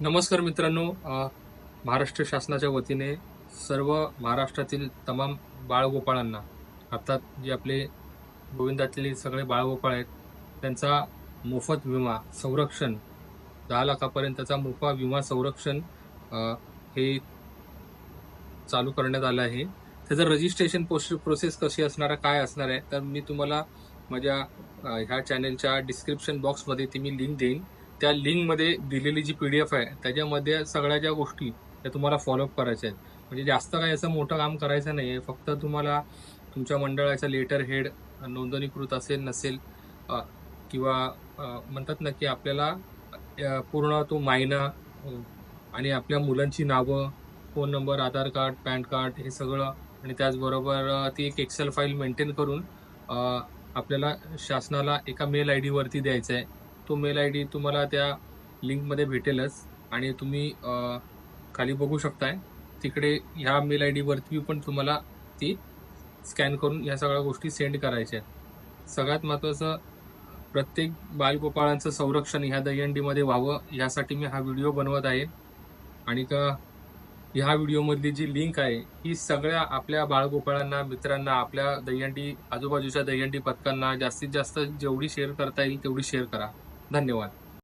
नमस्कार मित्रांनो महाराष्ट्र शासनाच्या वतीने सर्व महाराष्ट्रातील तमाम बाळगोपाळांना अर्थात जे आपले गोविंदातले सगळे बाळगोपाळ आहेत त्यांचा मोफत विमा संरक्षण दहा लाखापर्यंतचा मोफा विमा संरक्षण हे चालू करण्यात आलं आहे. त्याचं रजिस्ट्रेशन प्रोसेस कशी असणार आहे काय असणार आहे तर मी तुम्हाला माझ्या ह्या चॅनेलच्या डिस्क्रिप्शन बॉक्समध्ये ती मी लिंक देईन. त्या लिंकमध्ये दिलेली जी पी डी एफ आहे त्याच्यामध्ये सगळ्या ज्या गोष्टी त्या तुम्हाला फॉलोअप करायच्या आहेत. म्हणजे जास्त काही असं मोठं काम करायचं नाही आहे फक्त तुम्हाला तुमच्या मंडळाचा लेटर हेड नोंदणीकृत असेल नसेल किंवा म्हणतात ना की आपल्याला पूर्ण तो मायना आणि आपल्या मुलांची नावं phone number Aadhaar card PAN card हे सगळं आणि त्याचबरोबर ती एक एक्सेल फाईल मेंटेन करून आपल्याला शासनाला एका मेल आय डीवरती द्यायचं आहे तो मेल आय डी तुम्हाला त्या लिंकमध्ये भेटेलच. आणि तुम्ही खाली बघू शकताय. तिकडे ह्या मेल आय डीवरती पण तुम्हाला ती स्कॅन करून ह्या सगळ्या गोष्टी सेंड करायच्या आहेत. सगळ्यात महत्त्वाचं प्रत्येक बालगोपाळांचं संरक्षण ह्या दहीहंडीमध्ये व्हावं यासाठी मी हा व्हिडिओ बनवत आहे. आणि का ह्या व्हिडिओमधली जी लिंक आहे ही सगळ्या आपल्या बाळगोपाळांना मित्रांना आपल्या दहीहंडी आजूबाजूच्या दहीहंडी पथकांना जास्तीत जास्त जेवढी शेअर करता येईल तेवढी शेअर करा. धन्यवाद